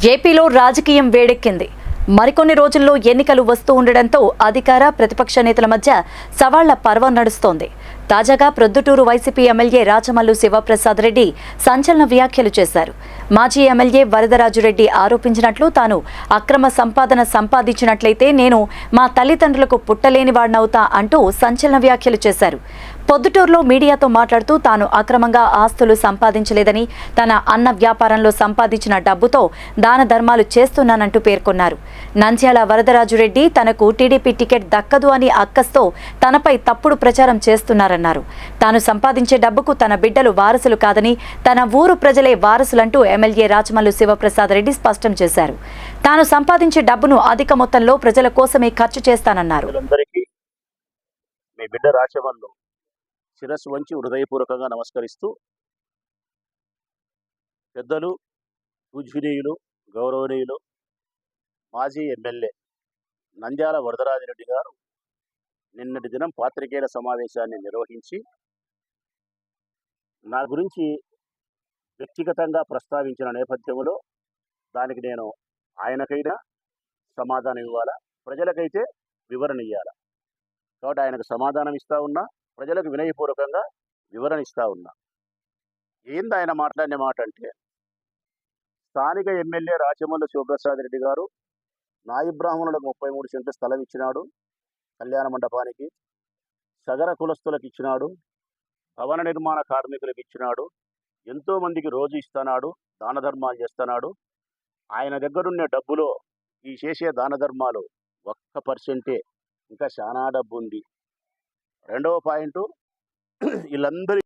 ఏపీలో రాజకీయం వేడెక్కింది. మరికొన్ని రోజుల్లో ఎన్నికలు వస్తూ ఉండడంతో అధికార ప్రతిపక్ష నేతల మధ్య సవాళ్ళ పర్వం నడుస్తోంది. తాజాగా ప్రొద్దుటూరు వైసీపీ ఎమ్మెల్యే రాచమల్లు శివప్రసాద్ రెడ్డి సంచలన వ్యాఖ్యలు చేశారు. మాజీ ఎమ్మెల్యే వరదరాజురెడ్డి ఆరోపించినట్లు తాను అక్రమ సంపాదన సంపాదించినట్లయితే నేను మా తల్లిదండ్రులకు పుట్టలేని వాడినవుతా అంటూ సంచలన వ్యాఖ్యలు చేశారు. పొద్దుటూరులో మీడియాతో మాట్లాడుతూ తాను అక్రమంగా ఆస్తులు సంపాదించలేదని తన అన్న వ్యాపారంలో సంపాదించిన డబ్బుతో దాన ధర్మాలు చేస్తున్నానంటూ పేర్కొన్నారు. నంద్యాల వరదరాజురెడ్డి తనకు టీడీపీ టికెట్ దక్కదు అని అక్కస్తో తనపై తప్పుడు ప్రచారం చేస్తున్నారన్నారు. తాను సంపాదించే డబ్బుకు తన బిడ్డలు వారసులు కాదని తన ఊరు ప్రజలే వారసులంటూ ఎమ్మెల్యే రాచమల్లు శివప్రసాద్ రెడ్డి స్పష్టం చేశారు. తాను సంపాదించే డబ్బును అధిక మొత్తంలో ప్రజల కోసమే ఖర్చు చేస్తానన్నారు. మీ బిడ్డ రాచవల్లు శిరస్సు వంచి హృదయపూర్వకంగా నమస్కరిస్తూ పెద్దలు పూజ్యనీయులు గౌరవనీయులు మాజీ ఎమ్మెల్యే నంద్యాల వరదరాజిరెడ్డి గారు నిన్నటి దినం పాత్రికేయుల సమావేశాన్ని నిర్వహించి నా గురించి వ్యక్తిగతంగా ప్రస్తావించిన నేపథ్యంలో దానికి నేను ఆయనకైనా సమాధానం ఇవ్వాలా? ప్రజలకైతే వివరణ ఇవ్వాలా కాబట్టి ఆయనకు సమాధానం ఇస్తా ఉన్నా ప్రజలకు వినయపూర్వకంగా వివరణ ఇస్తా ఉన్నా. ఏంది ఆయన మాట్లాడిన మాట అంటే స్థానిక ఎమ్మెల్యే రాచమల్లు శివప్రసాద్ రెడ్డి గారు నాయి బ్రాహ్మణులకు ముప్పై మూడు సెంట్ల స్థలం ఇచ్చినాడు. కళ్యాణ మండపానికి సగర కులస్తులకు ఇచ్చినాడు భవన నిర్మాణ కార్మికులకు ఇచ్చినాడు ఎంతో మందికి రోజు ఇస్తున్నాడు దాన ధర్మాలు చేస్తున్నాడు. ఆయన దగ్గరున్న డబ్బులో ఈ చేసే దాన ధర్మాలు ఒక్క పర్సెంటే. ఇంకా చాలా డబ్బు ఉంది రెండవ పాయింట్ వీళ్ళందరి